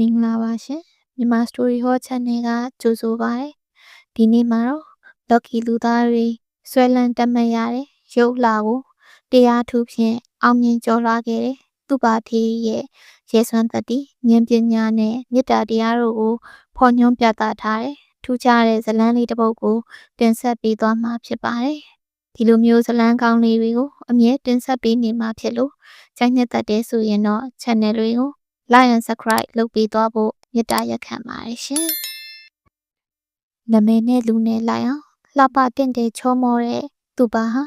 မင်္ဂလာပါရှင်မြန်မာ Story Hall Channel ကကြိုဆိုပါရစေဒီနေ့မှာတော့ Lucky လူသားတွေဆွဲလန်းတက်မှတ်ရတဲ့ရုပ်လာကိုတရားထူးဖြင့်အောင်မြင်ကျော်လွှားခဲ့တဲ့သူပါထေးရဲ့ရဲစွမ်းသက်တည်ဉာဏ်ပညာနဲ့မေတ္တာတရားတို့ကိုဖော်ညွှန်းပြသထားတဲ့ထူးခြားတဲ့ဇာတ်လမ်းလေးတစ်ပုဒ်ကိုတင်ဆက်ပေးသွားမှာဖြစ်ပါတယ်ဒီလိုမျိုးဇာတ်လမ်းကောင်းလေးတွေကိုအမြဲတင်ဆက်ပေးနေမှာဖြစ်လို့ကြိုက်နှစ်သက်တဲ့ဆိုရင်တော့ channel လေးကို like and subscribe လုပ်ပေးသွားဖို့မေတ္တာရက်ခံပါတယ်ရှင်။နာမည်နဲ့လူနဲ့လိုက်အောင်လှပတင့်တဲ့ချောမောတဲ့သူပါဟာ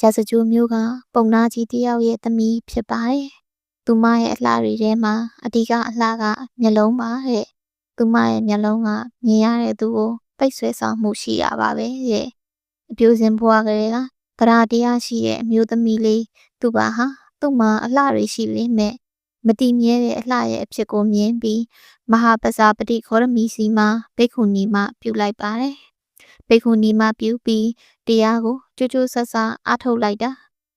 ရာဇဂျိုးမျိုးကပုံနာကြီးတယောက်ရဲ့သမီးဖြစ်ပါတယ်။သူမရဲ့အလှတွေထဲမှာအဓိကအလှကမျက်လုံးပါတဲ့။သူမရဲ့မျက်လုံးကမြင်ရတဲ့သူကိုပိတ်ဆွဲဆောင်မှုရှိရပါပဲတဲ့။အပြိုစင်ဘွားကလေးကကရာတရားရှိတဲ့အမျိုးသမီးလေးသူပါဟာသူ့မှာအလှတွေရှိလိမ့် မယ်မတည်မြဲတဲ့အလှရဲ့အဖြစ်ကိုမြင်ပြီးမဟာပဇာပတိခောရမီစီမှာဘိက္ခုနီမပြုလိုက်ပါတယ်။ဘိက္ခုနီမပြုပြီးတရားကိုကြိုးကြိုးဆဆအားထုတ်လိုက်တာ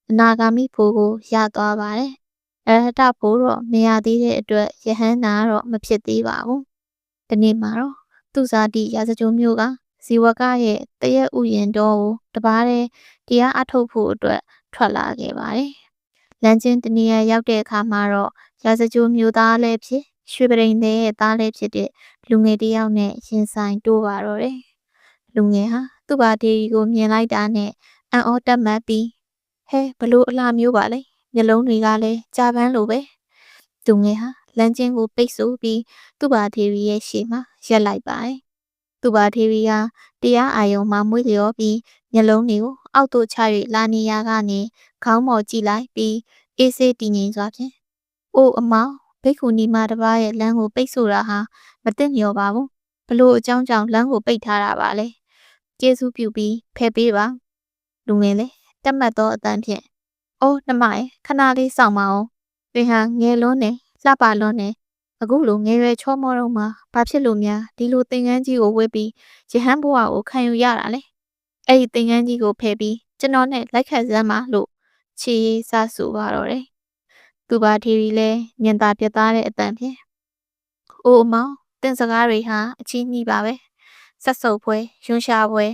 အနာဂါမိဖို့ကိုရသွားပါတယ်။အရဟတဖို့တော့မရသေးတဲ့အတွက်ယဟန္တာတော့မဖြစ်သေးပါဘူး။ဒီနေ့မှာတော့သူဇာတိရာဇကြိုမျိုးကဇီဝကရဲ့တရက်ဥယျင်တော်ကိုတပားတဲ့တရားအထုတ်ဖို့အတွက်ထွက်လာခဲ့ပါတယ်။လမ်းချင်းတနေရာရောက်တဲ့အခါမှာတော့ ရာဇကြိုမျိုးသားလည်းဖြစ်ရွှေပရိန်တဲ့ရဲ့သားလည်းဖြစ်တဲ့လူငယ်တစ်ယောက်နဲ့ရင်ဆိုင်တိုးပါတော့တယ်။လူငယ်ဟာသူ့ဘာဒေရီကိုမြင်လိုက်တာနဲ့အံ့ဩတက်မှတ်ပြီးဟဲဘလို့အလားမျိုးပါလဲမျက်လုံးတွေကလည်းကြာပန်းလိုပဲ။သူငယ်ဟာလမ်းချင်းကိုပိတ်ဆို့ပြီးသူ့ဘာဒေရီရဲ့ရှေ့မှာရက်လိုက်ပါတယ်။သူ့ဘာဒေရီကတရားအာယုံမှာမွေးလျော်ပြီးမျက်လုံးတွေကိုအောက်သို့ချ၍လာနေရကနေခေါင်းပေါ်ကြည့်လိုက်ပြီးအေးဆေးတည်ငြိမ်စွာဖြင့် အိုးအမောင်ဘိက္ခုနီမတစ်ပါးရဲ့လမ်းကိုပိတ်ဆို့တာဟာမသင့်လျော်ပါဘူးဘလို့အကြောင်းကြောင့်လမ်းကိုပိတ်ထားတာပါလဲကျေးဇူးပြုပြီးဖယ်ပေးပါလူငယ်လေတက်မှတ်သောအတန်းဖြင့်အိုးနှမရဲ့ခဏလေးစောင့်ပါအောင်သင်ဟာငယ်လွန်းနေလှပလွန်းနေအခုလိုငယ်ရွယ်ချောမောတော့မှဘာဖြစ်လို့များဒီလိုသင်ငန်းကြီးကိုဝတ်ပြီးရဟန်းဘဝကိုခံယူရတာလဲအဲ့ဒီသင်ငန်းကြီးကိုဖယ်ပြီးကျွန်တော်နဲ့လိုက်ခတ်စမ်းပါလို့ချီရေးစဆူပါတော့တယ် သူပါထီရီလဲညင်သာပြတ်သားတဲ့အတန်ဖြင့်အိုးအမောင်တင်စကားတွေဟာအချင်းကြီးပါပဲဆက်စုပ်ပွဲရွှန်ရှာပွဲ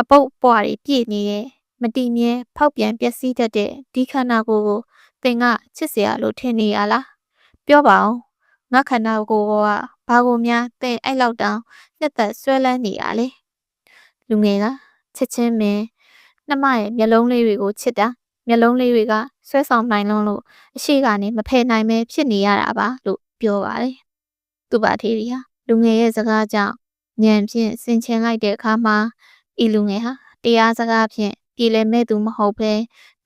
အပုတ်ပွားတွေပြည့်နေတဲ့မတိမြဲဖောက်ပြန်ပျက်စီးတတ်တဲ့ဒီခန္ဓာကိုယ်ကိုသင်ကချစ်စရာလို့ထင်နေရလားပြောပါဦးငါခန္ဓာကိုယ်ကဘာကိုများသင်အဲ့လောက်တောင်နှစ်သက်ဆွဲလန်းနေရလဲလူငယ်ကချစ်ချင်းမင်းနှမရဲ့မျက်လုံးလေးတွေကိုချစ်တာမျက်လုံးလေးတွေက ဆွဲဆောင်နိုင်လုံးလို့အရှိကနေမဖယ်နိုင်ပဲဖြစ်နေရတာပါလို့ပြောပါတယ်။သူ့ပါသေးရီဟာလူငယ်ရဲ့စကားကြောင့်ညံဖြင့်ဆင်ခြင်လိုက်တဲ့အခါမှာဤလူငယ်ဟာတရားစကားဖြင့်ပြည်လဲမဲ့သူမဟုတ်ဘဲ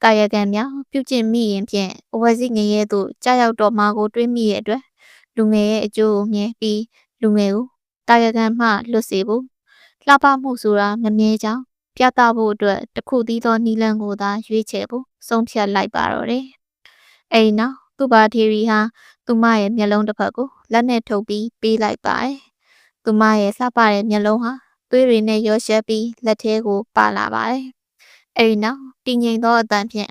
ကာယကံများပြုကျင့်မိရင်ဖြင့်အဝစီငရဲသို့ကြာရောက်တော်မှာကိုတွေးမိရဲ့အတွက်လူငယ်ရဲ့အကျိုးကိုမြင်ပြီးလူငယ်ကိုတာယကံမှလွတ်စေဖို့လှပမှုဆိုတာမမြဲကြောင်း ပြသဖို့အတွက်တခုတည်းသောနီလန်ကိုသာရွေးချယ်ဖို့ဆုံးဖြတ်လိုက်ပါတော့တယ်။အဲဒီနောက်သူ့ဘာထေရီဟာသူမရဲ့မျက်လုံးတစ်ဖက်ကိုလက်နဲ့ထုတ်ပြီးပေးလိုက်ပါတယ်။သူမရဲ့လှပတဲ့မျက်လုံးဟာသွေးတွေနဲ့ရောရှက်ပြီးလက်ထဲကိုပါလာပါတယ်။အဲဒီနောက်တည်ငြိမ်သောအတန်ဖြင့်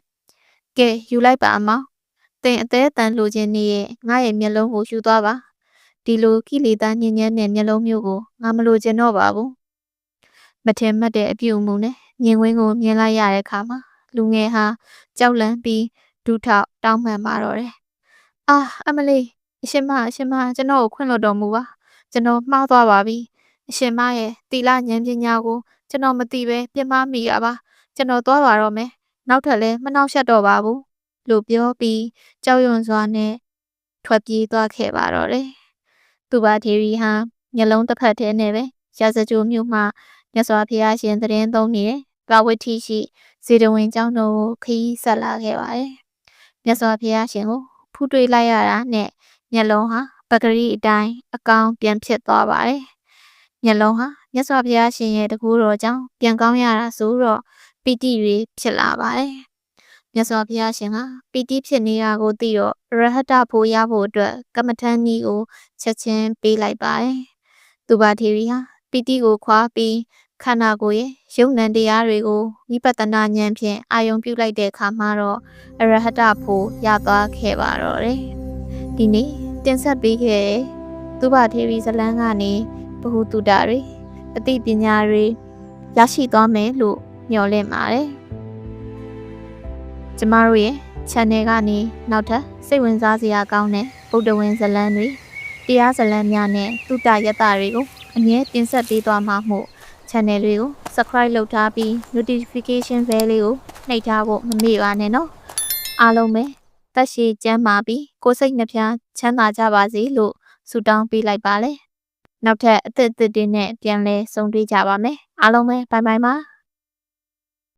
ကဲယူလိုက်ပါအမောင်။တင်အသေးအတန်လိုချင်နေရဲ့ငါရဲ့မျက်လုံးကိုယူသွားပါ။ဒီလိုကိလေသာညဉ့်ညမ်းတဲ့မျက်လုံးမျိုးကိုငါမလိုချင်တော့ပါဘူး မထင်မှတ်တဲ့အပြုအမူနဲ့မြင်ကွင်းကိုမြင်လိုက်ရတဲ့အခါမှာလူငယ်ဟာကြောက်လန့်ပြီးဒုထောက်တောင်းပန်ပါတော့တယ်။အာအမလေးအရှင်မအရှင်မကျွန်တော်ကိုခွင့်လွှတ်တော်မူပါကျွန်တော်မှားသွားပါပြီအရှင်မရဲ့တီလာဉာဏ်ပညာကိုကျွန်တော်မသိပဲပြမမိရပါကျွန်တော်သွားပါတော့မယ်နောက်ထပ်လည်းမနှောက်ယှက်တော့ပါဘူးလို့ပြောပြီးကြောက်ရွံ့စွာနဲ့ထွက်ပြေးသွားခဲ့ပါတော့တယ်။သူပါထေရီဟာမျက်လုံးတစ်ဖက်ထဲနဲ့ပဲရာဇကြိုမျိုးမှ မြတ်စွာဘုရားရှင်သတင်းသုံးနေတဲ့ကာဝတိရှိဇေတဝင်ကျောင်းတော်ကိုခရီးဆက်လာခဲ့ပါတယ်။မြတ်စွာဘုရားရှင်ကိုဖူးတွေးလိုက်ရတာနဲ့မျက်လုံးဟာပဂရိအတိုင်းအကောင်ပြန်ဖြစ်သွားပါတယ်။မျက်လုံးဟာမြတ်စွာဘုရားရှင်ရဲ့တကူတော်ကြောင့်ပြန်ကောင်းရတာဆိုတော့ပီတိတွေဖြစ်လာပါတယ်။မြတ်စွာဘုရားရှင်ကပီတိဖြစ်နေတာကိုသိတော့ရဟတဖို့ရဖို့အတွက်ကမ္မထန်ကြီးကိုချက်ချင်းပေးလိုက်ပါတယ်။သူပါထေရီဟာပီတိကိုခွာပြီး ခန္ဓာကိုယ်ရဲ့ယုံ nant တရားတွေကိုဝိပဿနာဉာဏ်ဖြင့်အာယုံပြုလိုက်တဲ့အခါမှာတော့အရဟတဖို့ရသွားခဲ့ပါတော့တယ်။ဒီနေ့တင်ဆက်ပေးခဲ့တဲ့သူဘထေရီဇလန်းကနေဘ ഹു တုတတွေအသိပညာတွေရရှိသွားမယ်လို့မျှော်လင့်ပါတယ်ကျမတို့ရဲ့ channel ကနေနောက်ထပ်စိတ်ဝင်စားစရာကောင်းတဲ့ဗုဒ္ဓဝင်ဇလန်းတွေတရားဇလန်းများနဲ့တုတရတတွေကိုအမြဲတင်ဆက်ပေးသွားမှာမို့ channel လေးကို subscribe လုပ်ထားပြီး notification bell လေးကိုနှိပ်ထားဖို့မမေ့ပါနဲ့နော်အားလုံးပဲတက်ရှိကျမ်းမာပြီးကိုယ်စိတ်နှပြချမ်းသာကြပါစေလို့ဆုတောင်းပေးလိုက်ပါလေနောက်ထပ်အသစ်အသစ်တွေနဲ့ပြန်လဲဆုံတွေ့ကြပါမယ်အားလုံးပဲဘိုင်ဘိုင်ပါ